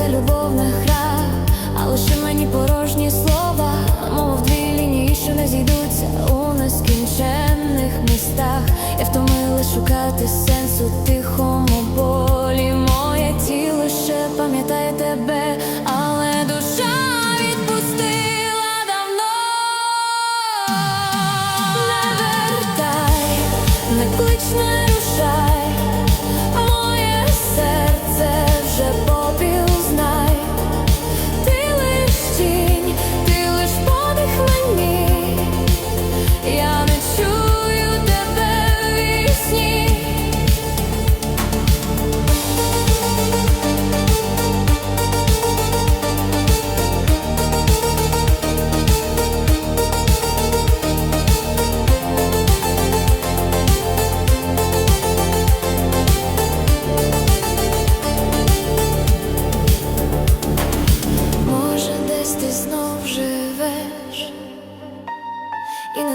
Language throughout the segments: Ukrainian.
це любовна гра, а лише мені порожні слова, мов дві лінії, що не зійдуться у нескінченних містах. Я втомила шукати сенсу тихому болі. Моє тіло ще пам'ятає.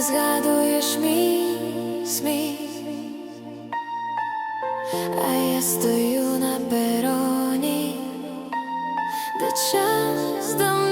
згадуєш мій сміх, а я стою на пероні, де час до